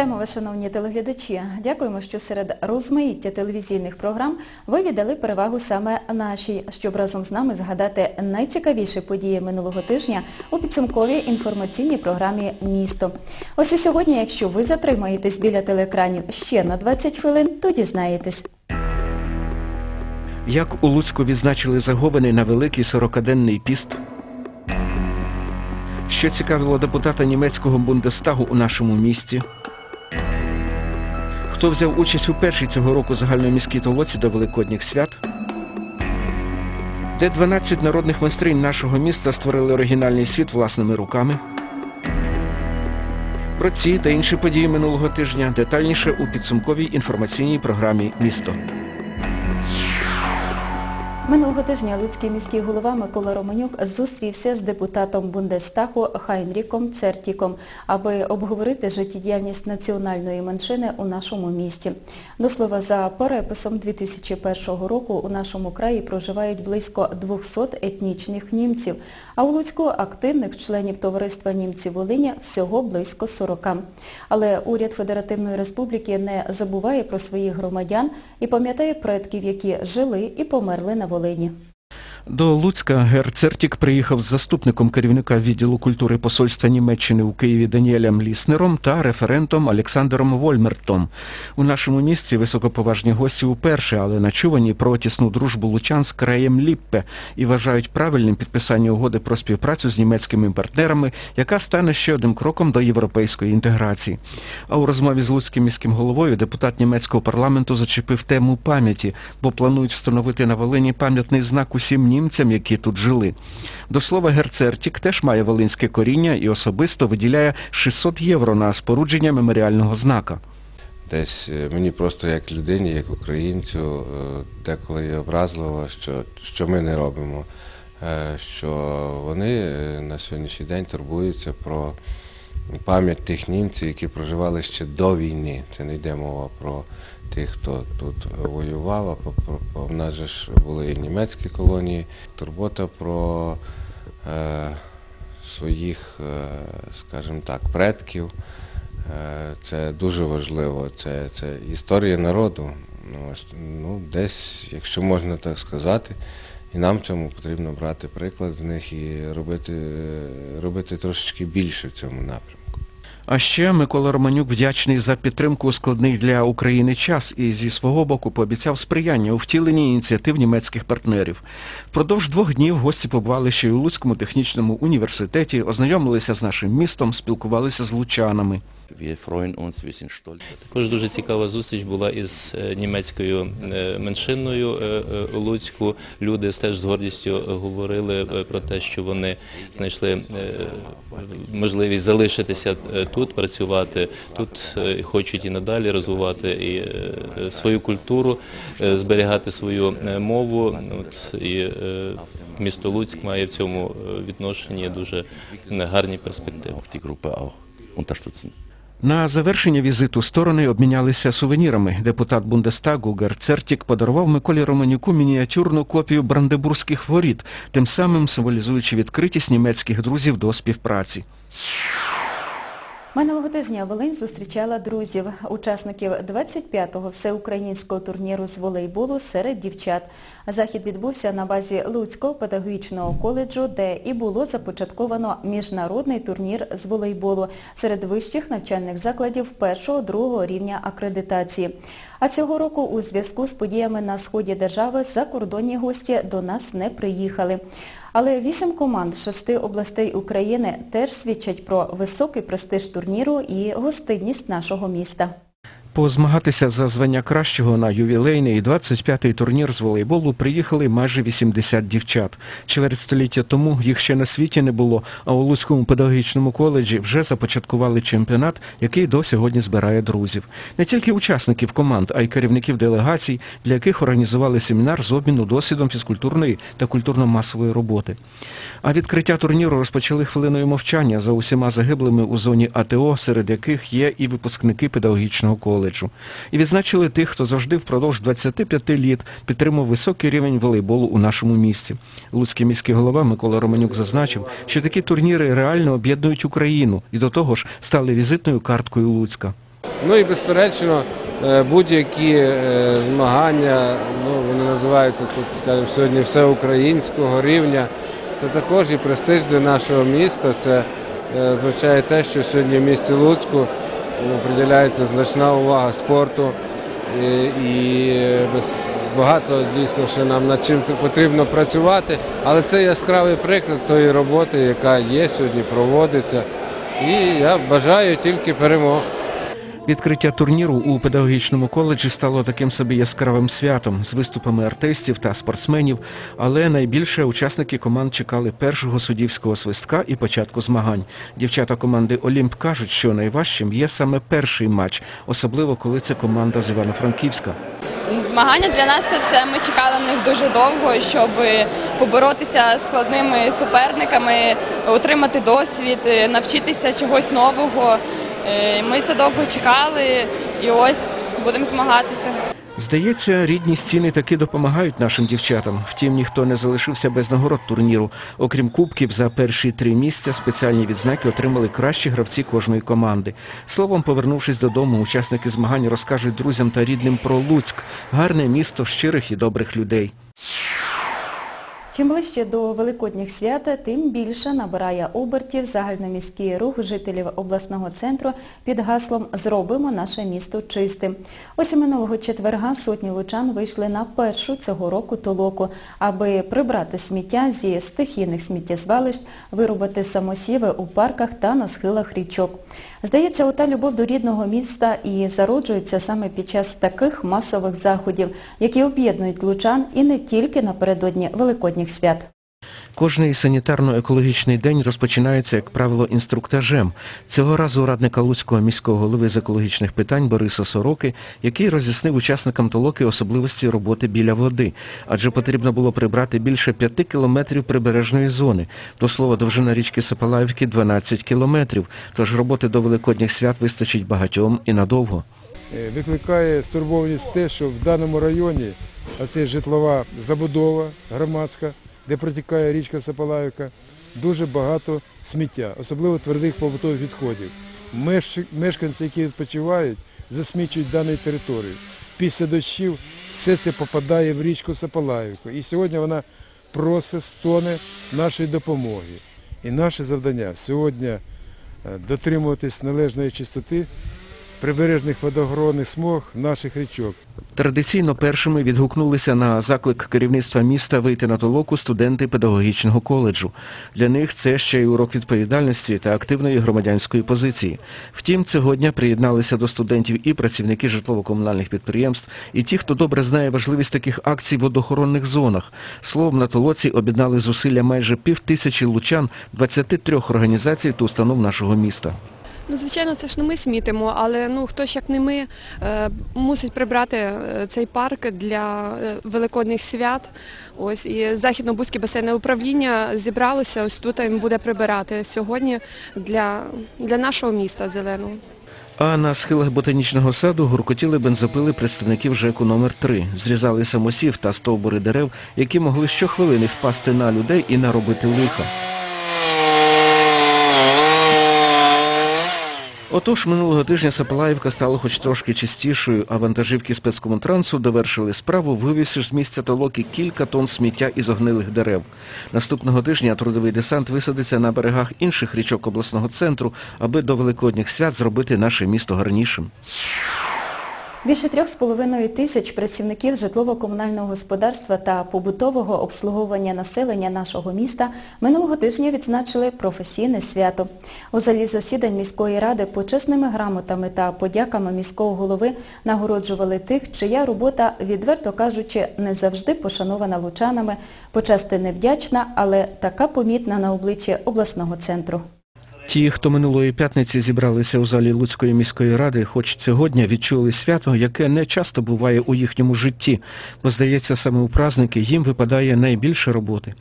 Вітаємо вас, шановні телеглядачі. Дякуємо, що серед розмаїття телевізійних програм ви віддали перевагу саме нашій, щоб разом з нами згадати найцікавіші події минулого тижня у підсумковій інформаційній програмі «Місто». Ось і сьогодні, якщо ви затримаєтесь біля телеекранів ще на 20 хвилин, то дізнаєтесь. Як у Луцьку відзначили заговини на великий 40-денний піст? Що цікавило депутата німецького Бундестагу у нашому місті? Хто взяв участь у першій цього року загальноміській толоці до Великодніх свят? Де 12 народних майстринь нашого міста створили оригінальний світ власними руками? Про ці та інші події минулого тижня детальніше у підсумковій інформаційній програмі «Місто». Минулого тижня Луцький міський голова Микола Романюк зустрівся з депутатом Бундестагу Хайнріком Цертіком, аби обговорити життєдіяльність національної меншини у нашому місті. До слова, за переписом 2001 року у нашому краї проживають близько 200 етнічних німців, а у Луцьку активних членів товариства німців Волині всього близько 40. Але уряд Федеративної Республіки не забуває про своїх громадян і пам'ятає предків, які жили і померли на Волині. Волині. До Луцька Гер Цертік приїхав з заступником керівника відділу культури посольства Німеччини у Києві Даніелем Ліснером та референтом Олександром Вольмертом. У нашому місці високоповажні гості уперше, але начувані про тісну дружбу лучан з краєм Ліппе і вважають правильним підписання угоди про співпрацю з німецькими партнерами, яка стане ще одним кроком до європейської інтеграції. А у розмові з Луцьким міським головою депутат німецького парламенту зачепив тему пам'яті, бо планують встановити на Волині пам'ятний знак усім німцям, які тут жили. До слова, Герцертік теж має волинське коріння і особисто виділяє 600 євро на спорудження меморіального знака. Десь е, мені просто як людині, як українцю, е, деколи є образливо, що, що ми не робимо, Е, що вони на сьогоднішній день турбуються про пам'ять тих німців, які проживали ще до війни. Це не йде мова про тих, хто тут воював, а в нас же ж були і німецькі колонії. Турбота про е, своїх, е, скажімо так, предків. Е, Це дуже важливо. Це, це історія народу. Ну, Ну, десь, якщо можна так сказати, і нам цьому потрібно брати приклад з них і робити, е, робити трошечки більше в цьому напрямку. А ще Микола Романюк вдячний за підтримку у складний для України час і зі свого боку пообіцяв сприяння у втіленні ініціатив німецьких партнерів. Впродовж двох днів гості побували ще й у Луцькому технічному університеті, ознайомилися з нашим містом, спілкувалися з лучанами. Wir freuen uns, wir sind stolz. Також дуже цікава зустріч була із е, німецькою е, меншиною е, у Луцьку. Люди теж з гордістю говорили про те, що вони знайшли можливість залишитися тут, працювати тут, хочуть і надалі розвивати і свою культуру, зберігати свою мову. От, і місто Луцьк має в цьому відношенні дуже гарні перспективи. Unterstützen. На завершення візиту сторони обмінялися сувенірами. Депутат Бундестагу Герцертік подарував Миколі Романюку мініатюрну копію Брандебурзьких воріт, тим самим символізуючи відкритість німецьких друзів до співпраці. Минулого тижня Волинь зустрічала друзів, учасників 25-го всеукраїнського турніру з волейболу серед дівчат. Захід відбувся на базі Луцького педагогічного коледжу, де і було започатковано міжнародний турнір з волейболу серед вищих навчальних закладів першого-другого рівня акредитації. А цього року у зв'язку з подіями на сході держави закордонні гості до нас не приїхали. Але вісім команд шести областей України теж свідчать про високий престиж турніру і гостинність нашого міста. Позмагатися за звання кращого на ювілейний 25-й турнір з волейболу приїхали майже 80 дівчат. Чверть століття тому їх ще на світі не було, а у Луцькому педагогічному коледжі вже започаткували чемпіонат, який до сьогодні збирає друзів. Не тільки учасників команд, а й керівників делегацій, для яких організували семінар з обміну досвідом фізкультурної та культурно-масової роботи. А відкриття турніру розпочали хвилиною мовчання за усіма загиблими у зоні АТО, серед яких є і випускники педагогічного коледжу. І відзначили тих, хто завжди впродовж 25 літ підтримав високий рівень волейболу у нашому місті. Луцький міський голова Микола Романюк зазначив, що такі турніри реально об'єднують Україну і до того ж стали візитною карткою Луцька. Ну і безперечно, е, будь-які е, змагання, ну вони називаються тут, скажімо, сьогодні всеукраїнського рівня. Це також і престиж для нашого міста. Це е, означає те, що сьогодні в місті Луцьку приділяється значна увага спорту. І, багато дійсно ще нам над чим потрібно працювати, але це яскравий приклад тої роботи, яка є сьогодні, проводиться. І я бажаю тільки перемог. Відкриття турніру у педагогічному коледжі стало таким собі яскравим святом з виступами артистів та спортсменів, але найбільше учасники команд чекали першого суддівського свистка і початку змагань. Дівчата команди Олімп кажуть, що найважчим є саме перший матч, особливо коли це команда з Івано-Франківська. Змагання для нас це все. Ми чекали на них дуже довго, щоб поборотися з складними суперниками, отримати досвід, навчитися чогось нового. Е, Ми це довго чекали і ось будемо змагатися. Здається, рідні стіни таки допомагають нашим дівчатам. Втім, ніхто не залишився без нагород турніру. Окрім кубків, за перші три місця спеціальні відзнаки отримали кращі гравці кожної команди. Словом, повернувшись додому, учасники змагань розкажуть друзям та рідним про Луцьк, гарне місто щирих і добрих людей. Чим ближче до Великодніх свят, тим більше набирає обертів загальноміський рух жителів обласного центру під гаслом «Зробимо наше місто чистим». Ось і минулого четверга сотні лучан вийшли на першу цього року толоку, аби прибрати сміття зі стихійних сміттєзвалищ, вирубати самосіви у парках та на схилах річок. Здається, ота любов до рідного міста і зароджується саме під час таких масових заходів, які об'єднують лучан і не тільки напередодні Великодніх свят. Кожний санітарно-екологічний день розпочинається, як правило, інструктажем. Цього разу радника Луцького міського голови з екологічних питань Бориса Сороки, який роз'яснив учасникам толоки особливості роботи біля води. Адже потрібно було прибрати більше п'яти кілометрів прибережної зони. До слова, довжина річки Сапалаївки 12 кілометрів. Тож роботи до Великодніх свят вистачить багатьом і надовго. Е, Викликає стурбованість те, що в даному районі, а це житлова забудова громадська, де протікає річка Сапалаївка, дуже багато сміття, особливо твердих побутових відходів. Мешканці, які відпочивають, засмічують дану територію. Після дощів все це попадає в річку Сапалаївку. І сьогодні вона просить, стоне нашої допомоги. І наше завдання сьогодні е, дотримуватись належної чистоти прибережних водогонних смуг наших річок. Традиційно першими відгукнулися на заклик керівництва міста вийти на толоку студенти педагогічного коледжу. Для них це ще й урок відповідальності та активної громадянської позиції. Втім, цього дня приєдналися до студентів і працівники житлово-комунальних підприємств, і ті, хто добре знає важливість таких акцій в водоохоронних зонах. Словом, на толоці об'єднали зусилля майже півтисячі лучан 23 організацій та установ нашого міста. Ну, звичайно, це ж не ми смітимо, але ну хто ж як не ми е, мусить прибрати е, цей парк для е, великодних свят. Ось і західно-бузьке басейне управління зібралося, ось тут їм буде прибирати сьогодні для, для нашого міста зеленого. А на схилах ботанічного саду гуркотіли бензопили представників ЖЕКу номер 3 Зрізали самосів та стовбури дерев, які могли щохвилини впасти на людей і наробити лиха. Отож, минулого тижня Сапалаївка стала хоч трошки чистішою, а вантажівки спецкомунтрансу довершили справу, вивізши з місця толоки кілька тонн сміття із огнилих дерев. Наступного тижня трудовий десант висадиться на берегах інших річок обласного центру, аби до Великодніх свят зробити наше місто гарнішим. Більше трьох з половиною тисяч працівників житлово-комунального господарства та побутового обслуговування населення нашого міста минулого тижня відзначили професійне свято. У залі засідань міської ради почесними грамотами та подяками міського голови нагороджували тих, чия робота, відверто кажучи, не завжди пошанована лучанами, почасти невдячна, але така помітна на обличчі обласного центру. Ті, хто минулої п'ятниці зібралися у залі Луцької міської ради, хоч сьогодні відчули свято, яке не часто буває у їхньому житті, бо, здається, саме у праздники їм випадає найбільше роботи.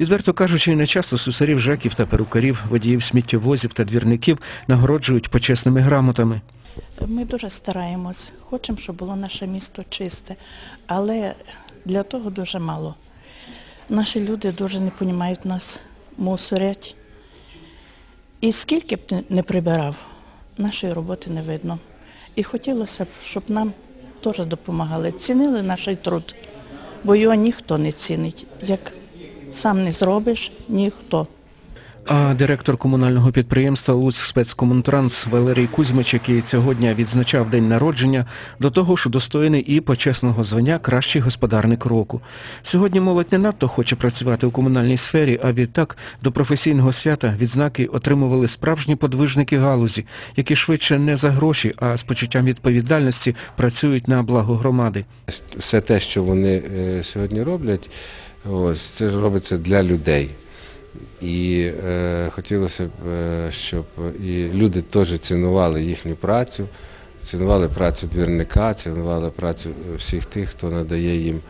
Відверто кажучи, не часто сусарів жеків та перукарів, водіїв сміттєвозів та двірників нагороджують почесними грамотами. Ми дуже стараємось, хочемо, щоб було наше місто чисте, але для того дуже мало. Наші люди дуже не розуміють нас, мусорять. І скільки б ти не прибирав, нашої роботи не видно. І хотілося б, щоб нам теж допомагали, цінили наш труд, бо його ніхто не цінить. Як сам не зробиш, ніхто. А директор комунального підприємства Луцьк спецкомунтранс Валерій Кузьмич, який цього дня відзначав день народження, до того ж удостоєний і почесного звання Кращий господарник року. Сьогодні молодь не надто хоче працювати у комунальній сфері, а відтак до професійного свята відзнаки отримували справжні подвижники галузі, які швидше не за гроші, а з почуттям відповідальності працюють на благо громади. Все те, що вони е, сьогодні роблять, ось, це ж робиться для людей. І е, хотілося б, е, щоб і люди теж цінували їхню працю, цінували працю двірника, цінували працю всіх тих, хто надає їм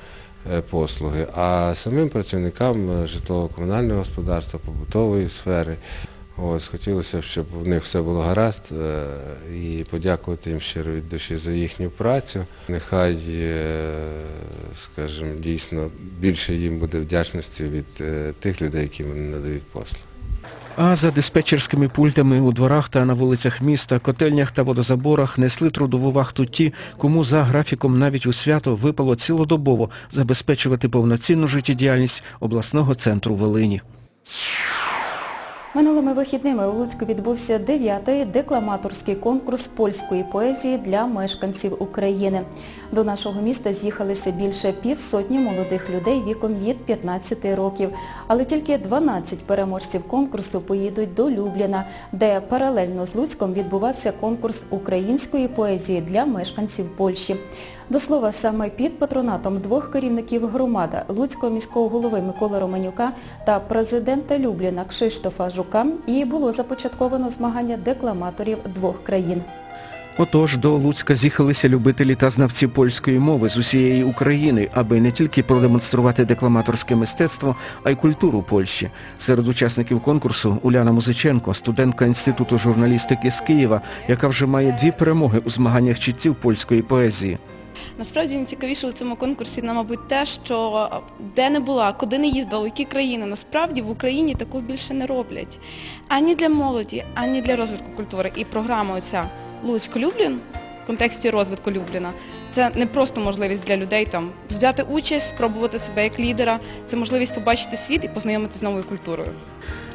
е, послуги. А самим працівникам е, житлово-комунального господарства, побутової сфери, ось, хотілося б, щоб в них все було гаразд е, і подякувати їм щиро від душі за їхню працю. Нехай, е, скажімо, дійсно більше їм буде вдячності від е, тих людей, які вони надають послуги. А за диспетчерськими пультами у дворах та на вулицях міста, котельнях та водозаборах несли трудову вахту ті, кому за графіком навіть у свято випало цілодобово забезпечувати повноцінну життєдіяльність обласного центру Волині. Минулими вихідними у Луцьку відбувся 9-й декламаторський конкурс польської поезії для мешканців України. До нашого міста з'їхалися більше півсотні молодих людей віком від 15 років. Але тільки 12 переможців конкурсу поїдуть до Любліна, де паралельно з Луцьком відбувався конкурс української поезії для мешканців Польщі. До слова, саме під патронатом двох керівників громади Луцького міського голови Миколи Романюка та президента Любліна Кшиштофа Жука і було започатковано змагання декламаторів двох країн. Отож, до Луцька з'їхалися любителі та знавці польської мови з усієї України, аби не тільки продемонструвати декламаторське мистецтво, а й культуру Польщі. Серед учасників конкурсу Уляна Музиченко, студентка Інституту журналістики з Києва, яка вже має дві перемоги у змаганнях читців польської поезії. Насправді найцікавіше у цьому конкурсі, мабуть, те, що де не була, куди не їздила, в які країни, насправді в Україні такого більше не роблять. Ані для молоді, ані для розвитку культури. І програма оця Луцьк-Люблін в контексті розвитку Любліна, це не просто можливість для людей там взяти участь, спробувати себе як лідера, це можливість побачити світ і познайомитися з новою культурою.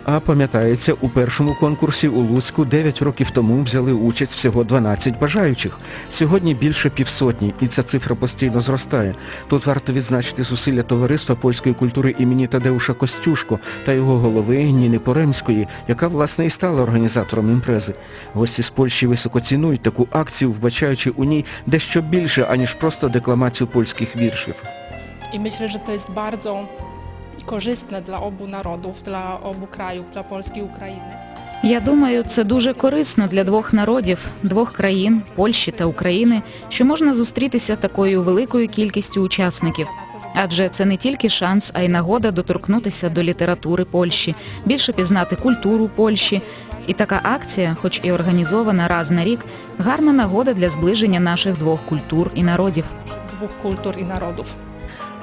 А пам'ятається, у першому конкурсі у Луцьку 9 років тому взяли участь всього 12 бажаючих. Сьогодні більше півсотні, і ця цифра постійно зростає. Тут варто відзначити зусилля товариства польської культури імені Тадеуша Костюшко та його голови Ніни Поремської, яка власне і стала організатором імпрези. Гості з Польщі високо цінують таку акцію, вбачаючи у ній дещо більше, аніж просто декламацію польських віршів. Myślę, że to jest bardzo korzystne dla obu narodów, dla obu krajów, dla Polski i Ukrainy. Я думаю, це дуже корисно для двох народів, двох країн, Польщі та України, що можна зустрітися такою великою кількістю учасників. Адже це не тільки шанс, а й нагода доторкнутися до літератури Польщі, більше пізнати культуру Польщі. І така акція, хоч і організована раз на рік, гарна нагода для зближення наших двох культур і народів. Dwóch kultur i narodów.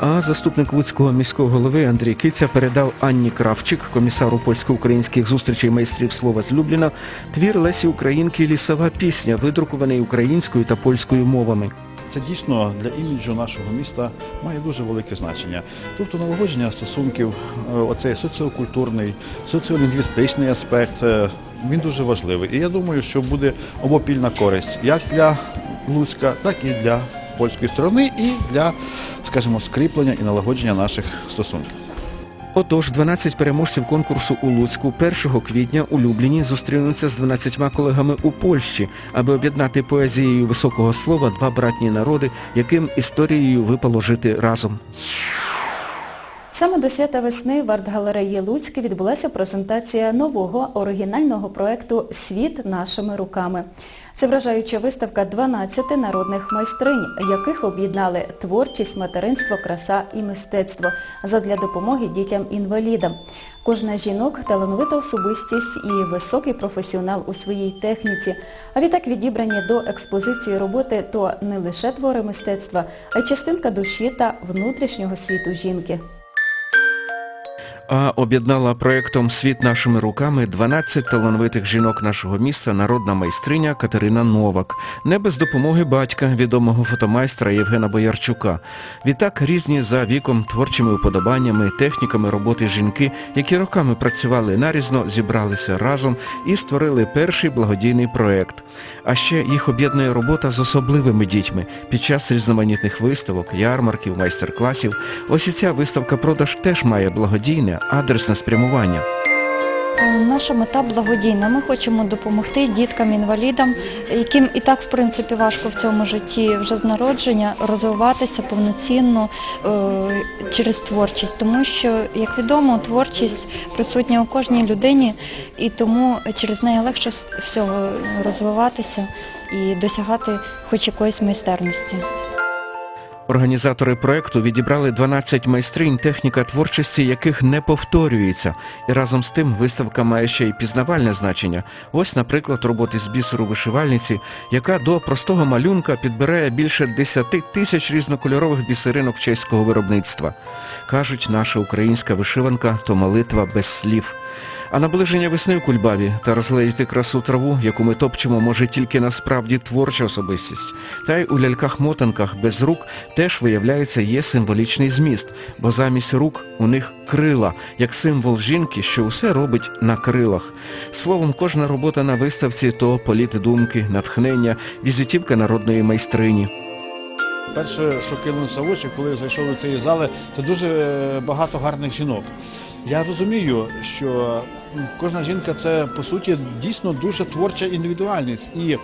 А заступник Луцького міського голови Андрій Киця передав Анні Кравчик, комісару польсько-українських зустрічей майстрів слова з Любліна, твір Лесі Українки Лісова пісня, видрукований українською та польською мовами. Це дійсно для іміджу нашого міста має дуже велике значення. Тобто налагодження стосунків, е, оцей соціокультурний, соціолінгвістичний аспект, е, він дуже важливий. І я думаю, що буде обопільна користь як для Луцька, так і для польської сторони, і для, скажімо, скріплення і налагодження наших стосунків. Отож, 12 переможців конкурсу у Луцьку 1 квітня у Любліні зустрінуться з 12 колегами у Польщі, аби об'єднати поезією високого слова два братні народи, яким історією випало жити разом. Саме до свята весни в арт-галереї Луцьк відбулася презентація нового оригінального проєкту Світ нашими руками. Це вражаюча виставка 12 народних майстринь, яких об'єднали творчість, материнство, краса і мистецтво задля допомоги дітям-інвалідам. Кожна жінок талановита особистість і високий професіонал у своїй техніці. А відтак відібрані до експозиції роботи то не лише твори мистецтва, а й частинка душі та внутрішнього світу жінки. А об'єднала проєктом Світ нашими руками 12 талановитих жінок нашого міста народна майстриня Катерина Новак, не без допомоги батька, відомого фотомайстра Євгена Боярчука. Відтак різні за віком, творчими уподобаннями, техніками роботи жінки, які роками працювали нарізно, зібралися разом і створили перший благодійний проєкт. А ще їх об'єднує робота з особливими дітьми під час різноманітних виставок, ярмарків, майстер-класів. Ось і ця виставка-продаж теж має благодійне, адресне спрямування. Е, Наша мета благодійна. Ми хочемо допомогти діткам-інвалідам, яким і так, в принципі, важко в цьому житті вже з народження розвиватися повноцінно е, через творчість. Тому що, як відомо, творчість присутня у кожній людині, і тому через неї легше всього розвиватися і досягати хоч якоїсь майстерності. Організатори проєкту відібрали 12 майстринь, техніка творчості яких не повторюється. І разом з тим виставка має ще й пізнавальне значення. Ось, наприклад, роботи з бісеру вишивальниці, яка до простого малюнка підбирає більше 10 тисяч різнокольорових бісеринок чеського виробництва. Кажуть, наша українська вишиванка то молитва без слів. А наближення весни у Кульбаві та розгледіти красу траву, яку ми топчемо, може тільки насправді творча особистість. Та й у ляльках-мотанках без рук теж, виявляється, є символічний зміст, бо замість рук у них крила, як символ жінки, що усе робить на крилах. Словом, кожна робота на виставці то політ думки, натхнення, візитівка народної майстрині. Перше, що кинулося в очі, коли я зайшов до цієї зали, це дуже е, багато гарних жінок. Я розумію, що кожна жінка це по суті дійсно дуже творча індивідуальність і е,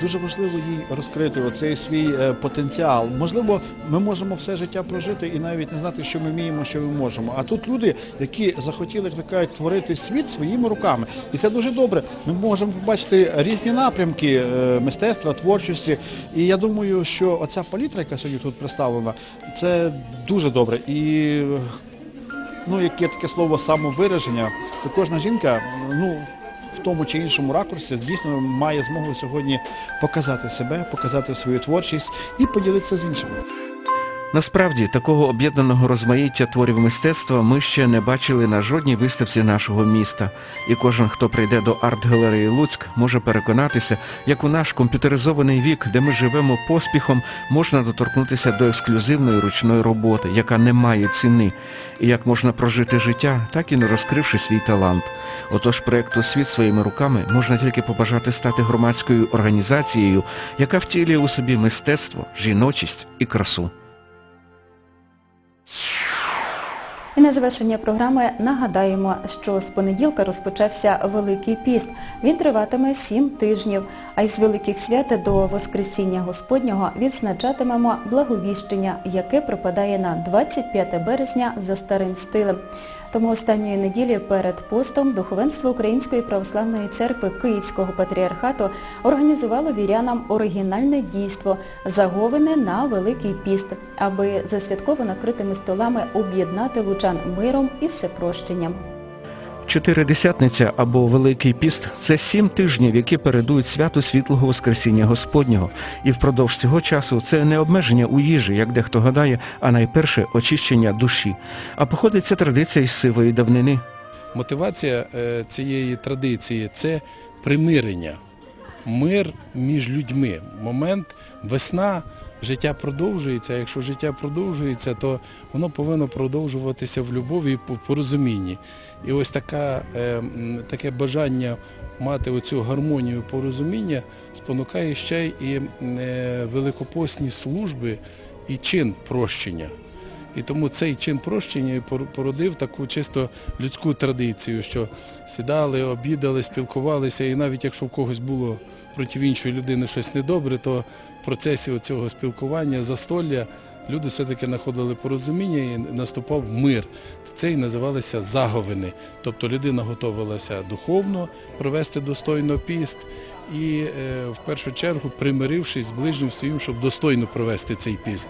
дуже важливо їй розкрити оцей свій е, потенціал. Можливо, ми можемо все життя прожити і навіть не знати, що ми вміємо, що ми можемо. А тут люди, які захотіли, як кажуть, творити світ своїми руками. І це дуже добре. Ми можемо побачити різні напрямки е, мистецтва, творчості. І я думаю, що оця палітра, яка сьогодні тут представлена, це дуже добре. І ну, як є таке слово самовираження, то кожна жінка, ну, в тому чи іншому ракурсі дійсно має змогу сьогодні показати себе, показати свою творчість і поділитися з іншими. Насправді, такого об'єднаного розмаїття творів мистецтва ми ще не бачили на жодній виставці нашого міста. І кожен, хто прийде до арт-галереї Луцьк, може переконатися, як у наш комп'ютеризований вік, де ми живемо поспіхом, можна доторкнутися до ексклюзивної ручної роботи, яка не має ціни, і як можна прожити життя, так і не розкривши свій талант. Отож проєкту «Світ своїми руками» можна тільки побажати стати громадською організацією, яка втілює у собі мистецтво, жіночість і красу. І на завершення програми нагадаємо, що з понеділка розпочався Великий піст. Він триватиме сім тижнів, а із великих свят до Воскресіння Господнього відзначатимемо благовіщення, яке припадає на 25 березня за старим стилем. Тому останньої неділі перед постом духовенство Української православної церкви Київського патріархату організувало вірянам оригінальне дійство заговене на Великий піст, аби за святково накритими столами об'єднати лучан миром і всепрощенням. Чотиридесятниця або Великий піст – це сім тижнів, які передують святу Світлого Воскресіння Господнього. І впродовж цього часу це не обмеження у їжі, як дехто гадає, а найперше очищення душі. А походить ця традиція із сивої давнини. Мотивація е, цієї традиції це примирення, мир між людьми. Момент весна, життя продовжується. а Якщо життя продовжується, то воно повинно продовжуватися в любові і в порозумінні. І ось така, е, таке бажання мати оцю гармонію порозуміння спонукає ще й е, великопосні служби і чин прощення. І тому цей чин прощення породив таку чисто людську традицію, що сідали, обідали, спілкувалися, і навіть якщо в когось було проти іншої людини щось недобре, то в процесі цього спілкування, застолля, люди все-таки знаходили порозуміння і наступав мир. Це і називалися заговини. Тобто людина готувалася духовно провести достойно піст і е, в першу чергу примирившись з ближнім своїм, щоб достойно провести цей піст.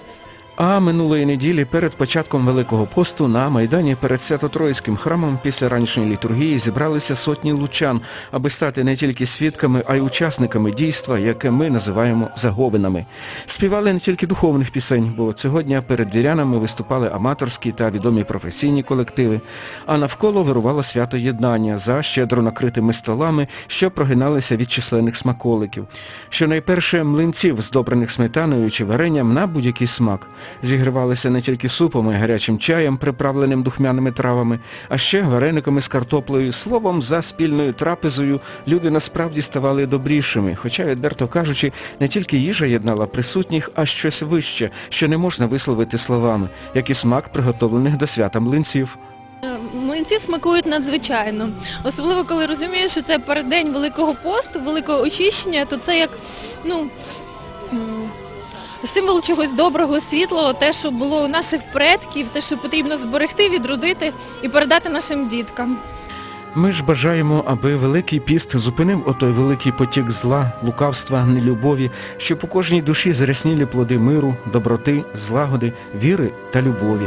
А минулої неділі перед початком Великого посту на Майдані перед Свято-Троїцьким храмом після ранішньої літургії зібралися сотні лучан, аби стати не тільки свідками, а й учасниками дійства, яке ми називаємо заговинами. Співали не тільки духовних пісень, бо цього дня перед вірянами виступали аматорські та відомі професійні колективи, а навколо вирувало свято єднання за щедро накритими столами, що прогиналися від численних смаколиків. Щонайперше млинців, здобрених сметаною чи варенням на будь-який смак. Зігрівалися не тільки супом і гарячим чаєм, приправленим духмяними травами, а ще варениками з картоплею. Словом, за спільною трапезою люди насправді ставали добрішими, хоча, відверто кажучи, не тільки їжа єднала присутніх, а щось вище, що не можна висловити словами, як і смак приготовлених до свята млинців. Млинці смакують надзвичайно. Особливо, коли розумієш, що це переддень Великого посту, великого очищення, то це як ну, символ чогось доброго, світлого, те, що було у наших предків, те, що потрібно зберегти, відродити і передати нашим діткам. Ми ж бажаємо, аби Великий піст зупинив отой великий потік зла, лукавства, нелюбові, щоб у кожній душі заряснілі плоди миру, доброти, злагоди, віри та любові.